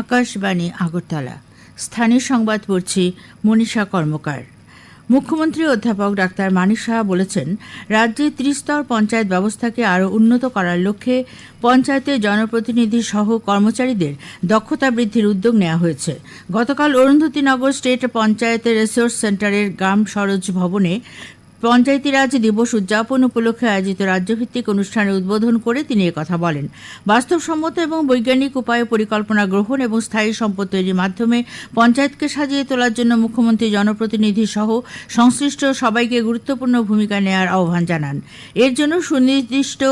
আকাশবাণী আগরতলা। স্থানীয় সংবাদ পড়ছি মনীষা কর্মকার। মুখ্যমন্ত্রী অধ্যাপক ডাক্তার মানিক সাহা বলেছেন, রাজ্যে ত্রিস্তর পঞ্চায়েত ব্যবস্থাকে আরও উন্নত করার লক্ষ্যে পঞ্চায়েতের জনপ্রতিনিধি সহ কর্মচারীদের দক্ষতা বৃদ্ধির উদ্যোগ নেওয়া হয়েছে। গতকাল অরুন্ধতিনগর স্টেট পঞ্চায়েতের রিসোর্স সেন্টারের গ্রাম সরোজ ভবনে পঞ্চায়েতি রাজ দিবস উদযাপন উপলক্ষে আয়োজিত রাজ্যভিত্তিক অনুষ্ঠানের উদ্বোধন করে তিনি কথা বলেন। বাস্তবসম্মত এবং বৈজ্ঞানিক উপায়ে পরিকল্পনা গ্রহণ এবং স্থায়ী সম্পদ তৈরির মাধ্যমে পঞ্চায়েতকে সাজিয়ে তোলার জন্য মুখ্যমন্ত্রী, জনপ্রতিনিধি সহ সংশ্লিষ্ট সবাইকে গুরুত্বপূর্ণ ভূমিকা নেওয়ার আহ্বান জানান। এর জন্য সুনির্দিষ্ট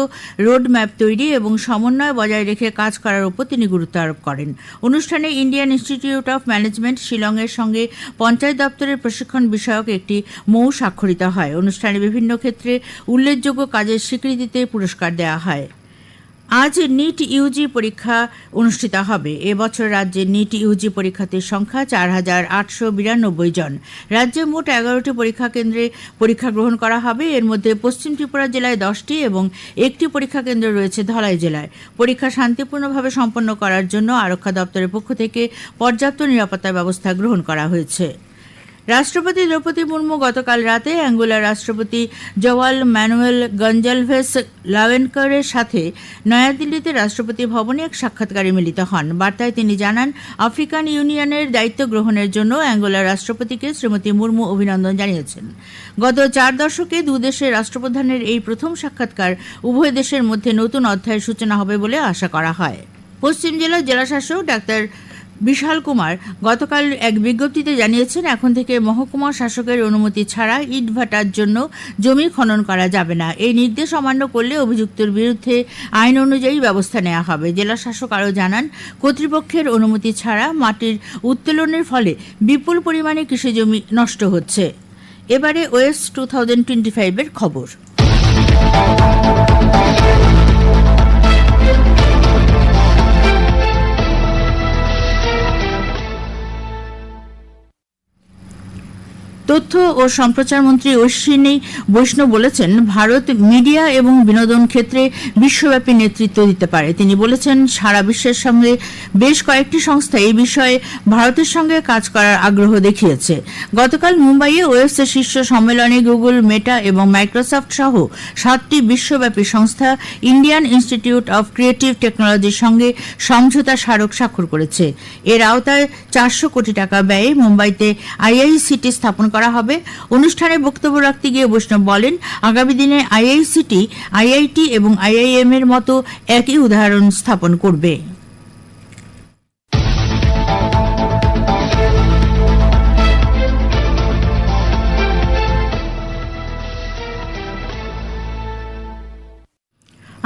রোডম্যাপ তৈরি এবং সমন্বয় বজায় রেখে কাজ করার উপর তিনি গুরুত্ব আরোপ করেন। অনুষ্ঠানে ইন্ডিয়ান ইনস্টিটিউট অফ ম্যানেজমেন্ট শিলংয়ের সঙ্গে পঞ্চায়েত দপ্তরের প্রশিক্ষণ বিষয়ক একটি মৌ স্বাক্ষরিত হয়। অনুষ্ঠানে বিভিন্ন ক্ষেত্রে উল্লেখযোগ্য কাজের স্বীকৃতিতে পুরস্কার দেওয়া হয়। আজ নিট ইউজি পরীক্ষা অনুষ্ঠিত হবে। এবছর রাজ্যে নিট ইউজি পরীক্ষার্থীর সংখ্যা চার হাজার আটশো বিরানব্বই জন। রাজ্যে মোট এগারোটি পরীক্ষা কেন্দ্রে পরীক্ষা গ্রহণ করা হবে। এর মধ্যে পশ্চিম ত্রিপুরা জেলায় দশটি এবং একটি পরীক্ষা কেন্দ্র রয়েছে ধলাই জেলায়। পরীক্ষা শান্তিপূর্ণভাবে সম্পন্ন করার জন্য আরক্ষা দপ্তরের পক্ষ থেকে পর্যাপ্ত নিরাপত্তা ব্যবস্থা গ্রহণ করা হয়েছে। রাষ্ট্রপতি দ্রৌপদী মুর্মু গতকাল রাতে অ্যাঙ্গোলার রাষ্ট্রপতি জওয়াল ম্যানুয়েল গঞ্জালভেস লাভেনকারের সাথে নয়াদিল্লিতে রাষ্ট্রপতি ভবনে এক সাক্ষাৎকারে মিলিত হন। বার্তায় তিনি জানান, আফ্রিকান ইউনিয়নের দায়িত্ব গ্রহণের জন্য অ্যাঙ্গোলার রাষ্ট্রপতিকে শ্রীমতী মুর্মু অভিনন্দন জানিয়েছেন। গত চার দশকে দুদেশের রাষ্ট্রপ্রধানের এই প্রথম সাক্ষাৎকার উভয় দেশের মধ্যে নতুন অধ্যায়ের সূচনা হবে বলে আশা করা হয়। পশ্চিম জেলার জেলাশাসক ডাক্তার বিশাল কুমার গতকাল এক বিজ্ঞপ্তিতে জানিয়েছেন, এখন থেকে মহকুমা শাসকের অনুমতি ছাড়া ইট ভাটার জন্য জমি খনন করা যাবে না। এই নির্দেশ অমান্য করলে অভিযুক্তের বিরুদ্ধে আইন অনুযায়ী ব্যবস্থা নেওয়া হবে। জেলা শাসক আরও জানান, কর্তৃপক্ষের অনুমতি ছাড়া মাটির উত্তোলনের ফলে বিপুল পরিমাণে কৃষিজমি নষ্ট হচ্ছে। এবারে ওয়েস্ট টু থাউজেন্ড টোয়েন্টি ফাইভের খবর। তথ্য ও সম্প্রচার মন্ত্রী অশ্বিনী বৈষ্ণব বলেছেন, ভারত মিডিয়া এবং বিনোদন ক্ষেত্রে বিশ্বব্যাপী নেতৃত্ব দিতে পারে। তিনি বলেছেন, সারা বিশ্বের সঙ্গে বেশ কয়েকটি সংস্থা এই বিষয়ে ভারতের সঙ্গে কাজ করার আগ্রহ দেখিয়েছে। গতকাল মুম্বাইয়ে ওয়েবসের শীর্ষ সম্মেলনে গুগল, মেটা এবং মাইক্রোসফট সহ সাতটি বিশ্বব্যাপী সংস্থা ইন্ডিয়ান ইনস্টিটিউট অব ক্রিয়েটিভ টেকনোলজির সঙ্গে সমঝোতা স্মারক স্বাক্ষর করেছে। এর আওতায় চারশো কোটি টাকা ব্যয়ে মুম্বাইতে আইআইসিটি স্থাপন করা হবে। অনুষ্ঠানে বক্তব্য রাখতে গিয়ে বৈষ্ণব বলেন, আগামী দিনে আইআইসিটি, আইআইটি এবং আইআইএম এর মতো একই উদাহরণ স্থাপন করবে।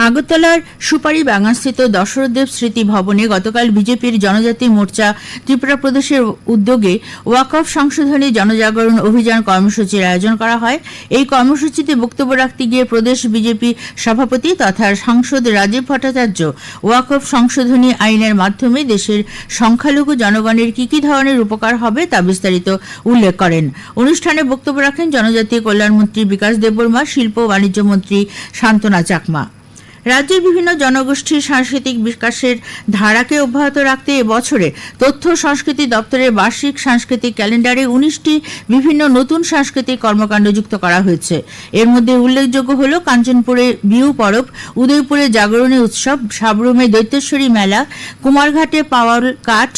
আগরতলার সুপারি বাগানস্থিত দশরথদেব স্মৃতি ভবনে গতকাল বিজেপির জনজাতি মোর্চা ত্রিপুরা প্রদেশের উদ্যোগে ওয়াকফ সংশোধনী জনজাগরণ অভিযান কর্মসূচির আয়োজন করা হয়। এই কর্মসূচিতে বক্তব্য রাখতে গিয়ে প্রদেশ বিজেপি সভাপতি তথা সাংসদ রাজীব ভট্টাচার্য ওয়াকফ সংশোধনী আইনের মাধ্যমে দেশের সংখ্যালঘু জনগণের কি কি ধরনের উপকার হবে তা বিস্তারিত উল্লেখ করেন। অনুষ্ঠানে বক্তব্য রাখেন জনজাতি কল্যাণমন্ত্রী বিকাশ দেববর্মা, শিল্প বাণিজ্য মন্ত্রী শান্তনা চাকমা। রাজ্যের বিভিন্ন জনগোষ্ঠীর সাংস্কৃতিক বিকাশের ধারাকে অব্যাহত রাখতে এবছরে তথ্য সংস্কৃতি দপ্তরের বার্ষিক সাংস্কৃতিক ক্যালেন্ডারে উনিশটি বিভিন্ন নতুন সাংস্কৃতিক কর্মকাণ্ড যুক্ত করা হয়েছে। এর মধ্যে উল্লেখযোগ্য হল কাঞ্চনপুরে বিহু পরব, উদয়পুরে জাগরণী উৎসব, সাবরুমে দৈতেশ্বরী মেলা, কুমারঘাটে পাওয়ার কাঠ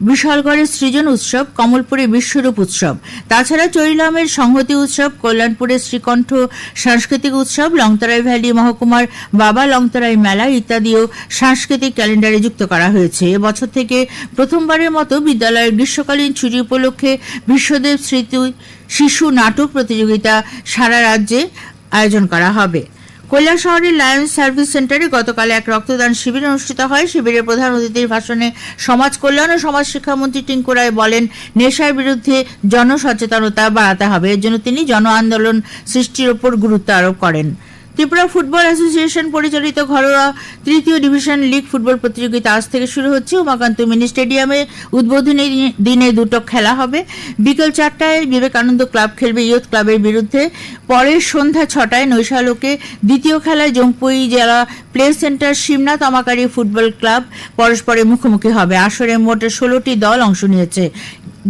বিশালগড়ের সৃজন উৎসব, কমলপুরে বিশ্বরূপ উৎসব। তাছাড়া চৈলামের সংহতি উৎসব, কল্যাণপুরের শ্রীকণ্ঠ সাংস্কৃতিক উৎসব, লংতরাই ভ্যালি মহকুমার বাবা লংতরাই মেলা ইত্যাদিও সাংস্কৃতিক ক্যালেন্ডারে যুক্ত করা হয়েছে। এবছর থেকে প্রথমবারের মতো বিদ্যালয়ের গ্রীষ্মকালীন ছুটি উপলক্ষে বিশ্বদেব স্মৃতি শিশু নাটক প্রতিযোগিতা সারা রাজ্যে আয়োজন করা হবে। কৈলা শহরের লায়ন্স সার্ভিস সেন্টারে গতকাল এক রক্তদান শিবির অনুষ্ঠিত হয়। শিবিরের প্রধান অতিথির ভাষণে সমাজ কল্যাণ ও সমাজ শিক্ষামন্ত্রী টিঙ্কু রায় বলেন, নেশার বিরুদ্ধে জনসচেতনতা বাড়াতে হবে। এর জন্য তিনি জন আন্দোলন সৃষ্টির ওপর গুরুত্ব আরোপ করেন। ত্রিপুরা ফুটবল অ্যাসোসিয়েশন পরিচালিত ঘরোয়া তৃতীয় ডিভিশন লিগ ফুটবল প্রতিযোগিতা আজ থেকে শুরু হচ্ছে। উমাকান্ত মিনি স্টেডিয়ামে উদ্বোধনী দিনে দুটো খেলা হবে। বিকেল চারটায় বিবেকানন্দ ক্লাব খেলবে ইয়ুথ ক্লাবের বিরুদ্ধে। পরের সন্ধ্যা ছটায় নৈশালোকে দ্বিতীয় খেলায় জম্পুই জেলা প্লে সেন্টার শিমনাথ অমাকারী ফুটবল ক্লাব পরস্পরের মুখোমুখি হবে। আসরে মোট ষোলোটি দল অংশ নিয়েছে।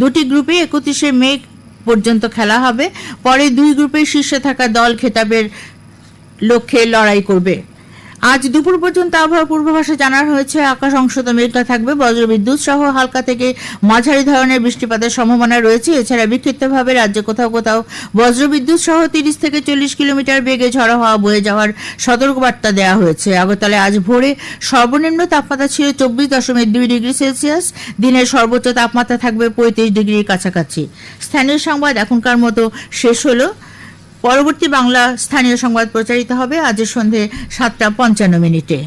দুটি গ্রুপে একত্রিশে মে পর্যন্ত খেলা হবে। পরে দুই গ্রুপের শীর্ষে থাকা দল খেতাবের লক্ষ্যে লড়াই করবে। আজ দুপুর পর্যন্ত আবহাওয়া পূর্বাভাসে জানানো হয়েছে, আকাশ অংশত মেঘলা থাকবে, বজ্রবিদ্যুৎ সহ হালকা থেকে মাঝারি ধরনের বৃষ্টিপাতের সম্ভাবনা রয়েছে। এছাড়া বিক্ষিপ্তভাবে রাজ্যে কোথাও কোথাও বজ্রবিদ্যুৎ সহ তিরিশ থেকে চল্লিশ কিলোমিটার বেগে ঝড়ো হওয়া বয়ে যাওয়ার সতর্কবার্তা দেওয়া হয়েছে। আগরতলায় আজ ভোরে সর্বনিম্ন তাপমাত্রা ছিল চব্বিশ দশমিক দুই ডিগ্রি সেলসিয়াস। দিনের সর্বোচ্চ তাপমাত্রা থাকবে পঁয়ত্রিশ ডিগ্রির কাছাকাছি। স্থানীয় সংবাদ এখনকার মতো শেষ হলো। পরবর্তী বাংলা স্থানীয় সংবাদ প্রচারিত হবে আজ সন্ধে সাতটা পঞ্চান্ন মিনিটে।